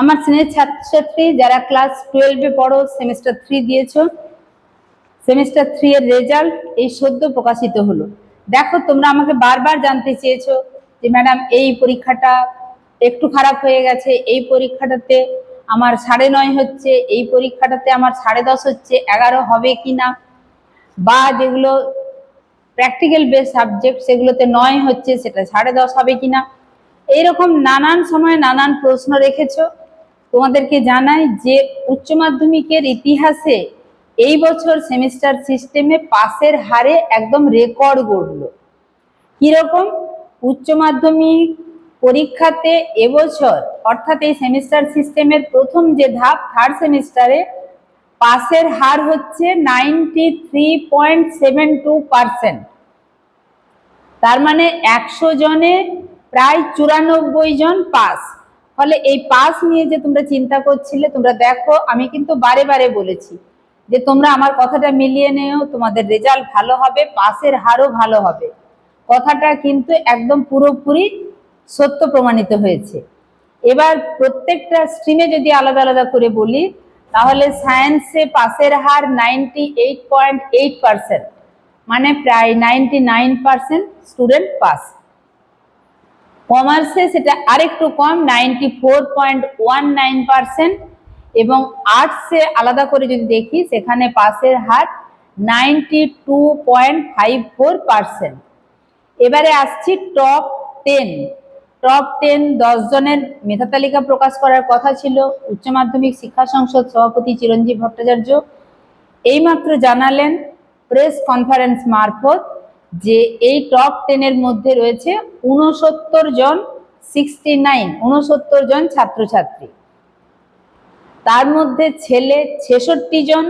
আমার শ্রেণির ছাত্রছাত্রী যারা ক্লাস টুয়েলভে পড়ো সেমিস্টার থ্রি দিয়েছ সেমিস্টার থ্রি এর রেজাল্ট এই সদ্য প্রকাশিত হলো। দেখো, তোমরা আমাকে বারবার জানতে চেয়েছো যে ম্যাডাম এই পরীক্ষাটা একটু খারাপ হয়ে গেছে, এই পরীক্ষাটাতে আমার সাড়ে নয় হচ্ছে, এই পরীক্ষাটাতে আমার সাড়ে দশ হচ্ছে, এগারো হবে কি না বা যেগুলো প্র্যাকটিক্যাল বেস সাবজেক্ট সেগুলোতে নয় হচ্ছে, সেটা সাড়ে দশ হবে কিনা? এইরকম নানান সময় নানান প্রশ্ন রেখেছো। তোমাদেরকে জানাই যে উচ্চ মাধ্যমিকের ইতিহাসে এই বছর সেমিস্টার সিস্টেমে পাসের হারে একদম রেকর্ড গড়লো। কীরকম? উচ্চ মাধ্যমিক পরীক্ষাতে এবছর, অর্থাৎ এই সেমিস্টার সিস্টেমের প্রথম যে ধাপ থার্ড সেমিস্টারে পাসের হার হচ্ছে ninety three point seven two percent তার মানে একশো জনে প্রায় চুরানব্বই জন পাস। ফলে এই পাস নিয়ে যে তোমরা চিন্তা করছিলে, তোমরা দেখো, আমি কিন্তু বারে বারে বলেছি যে তোমরা আমার কথাটা মিলিয়ে নেও, তোমাদের রেজাল্ট ভালো হবে, পাসের হারও ভালো হবে। কথাটা কিন্তু একদম পুরোপুরি সত্য প্রমাণিত হয়েছে। এবার প্রত্যেকটা স্ট্রিমে যদি আলাদা আলাদা করে বলি, তাহলে সায়েন্সে পাসের হার ninety eight point eight percent মানে প্রায় ninety nine percent student pass কমার্সে সেটা আরেকটু কম ninety four point one nine percent এবং আর্টসে আলাদা করে যদি দেখি, সেখানে পাসের হার ninety two point five four percent এবারে আসছি টপ টেন টপ টেন দশ জনের মেধা তালিকা প্রকাশ করার কথা ছিল। উচ্চ মাধ্যমিক শিক্ষা সংসদ সভাপতি চিরঞ্জীব ভট্টাচার্য। এইমাত্র জানালেন প্রেস কনফারেন্স মারফত। যে এই টপ টেনের মধ্যে রয়েছে উনসত্তর জন সিক্সটি নাইন উনসত্তর জন ছাত্রছাত্রী। তার মধ্যে ছেলে ছেষট্টি জন,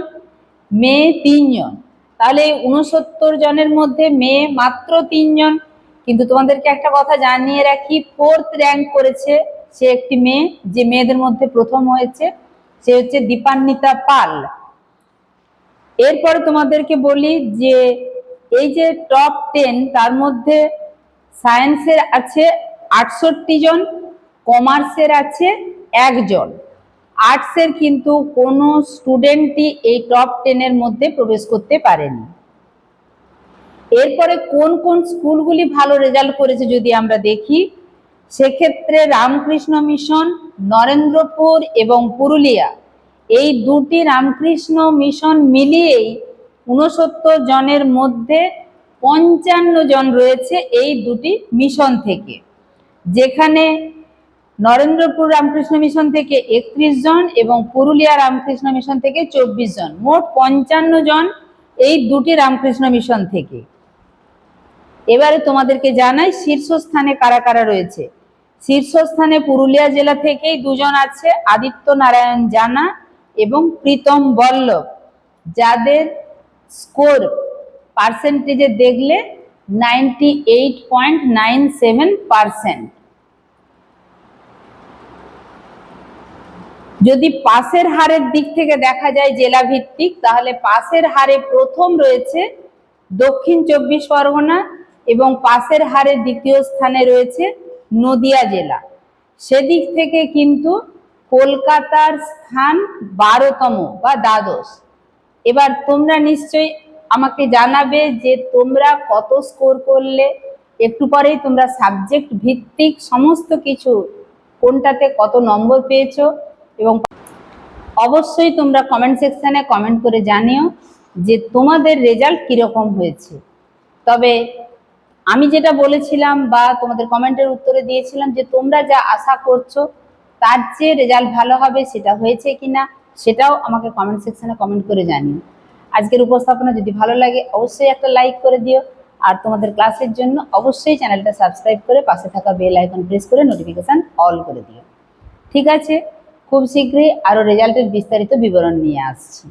মেয়ে তিনজন তাহলে উনসত্তর জনের মধ্যে মেয়ে মাত্র তিনজন কিন্তু তোমাদেরকে একটা কথা জানিয়ে রাখি ফোর্থ র্যাঙ্ক করেছে সে একটি মেয়ে, যে মেয়েদের মধ্যে প্রথম হয়েছে, সে হচ্ছে দীপান্বিতা পাল। এরপরে তোমাদেরকে বলি যে এই যে টপ টেন তার মধ্যে সায়েন্সের আছে আটষট্টি জন কমার্সের আছে একজন। আর্টসের কিন্তু কোনো স্টুডেন্টই এই টপ টেনের মধ্যে প্রবেশ করতে পারেনি। এরপরে কোন কোন স্কুলগুলি ভালো রেজাল্ট করেছে যদি আমরা দেখি, সেক্ষেত্রে রামকৃষ্ণ মিশন, নরেন্দ্রপুর এবং পুরুলিয়া। এই দুটি রামকৃষ্ণ মিশন মিলিয়েই উনসত্তর জনের মধ্যে পঞ্চান্ন জন রয়েছে এই দুটি মিশন থেকে। যেখানে নরেন্দ্রপুর রামকৃষ্ণ মিশন থেকে একত্রিশ জন এবং পুরুলিয়া রামকৃষ্ণ মিশন থেকে চব্বিশ জন। মোট পঞ্চান্ন জন এই দুটি রামকৃষ্ণ মিশন থেকে। এবারে তোমাদেরকে জানাই, শীর্ষস্থানে কারা কারা রয়েছে? শীর্ষস্থানে পুরুলিয়া জেলা থেকেই দুজন আছে, আদিত্য নারায়ণ জানা এবং প্রীতম বল্লভ। যাদের স্কোর পার্সেন্টেজে দেখলে ninety eight point nine seven percent যদি পাসের হারের দিক থেকে দেখা যায় জেলা ভিত্তিক তাহলে পাসের হারে প্রথম রয়েছে দক্ষিণ চব্বিশ পরগনা এবং পাসের হারে দ্বিতীয় স্থানে রয়েছে নদিয়া জেলা। সেদিক থেকে কিন্তু কলকাতার স্থান বারোতম বা দ্বাদশ। এবার তোমরা নিশ্চয়ই আমাকে জানাবে যে তোমরা কত স্কোর করলে। একটু পরেই তোমরা সাবজেক্ট ভিত্তিক সমস্ত কিছু, কোনটাতে কত নম্বর পেয়েছ এবং অবশ্যই তোমরা কমেন্ট সেকশানে কমেন্ট করে জানিও যে তোমাদের রেজাল্ট কীরকম হয়েছে। তবে আমি যেটা বলেছিলাম বা তোমাদের কমেন্টের উত্তরে দিয়েছিলাম যে তোমরা যা আশা করছ তার চেয়ে রেজাল্ট ভালো হবে সেটা হয়েছে কিনা। সেটাও আমাকে কমেন্ট সেকশানে কমেন্ট করে জানিও। আজকের উপস্থাপনা যদি ভালো লাগে, অবশ্যই একটা লাইক করে দিও। আর তোমাদের ক্লাসের জন্য অবশ্যই চ্যানেলটা সাবস্ক্রাইব করে পাশে থাকা বেল আইকন প্রেস করে নোটিফিকেশান অল করে দিও। ঠিক আছে? খুব শীঘ্রই আরও রেজাল্টের বিস্তারিত বিবরণ নিয়ে আসছি।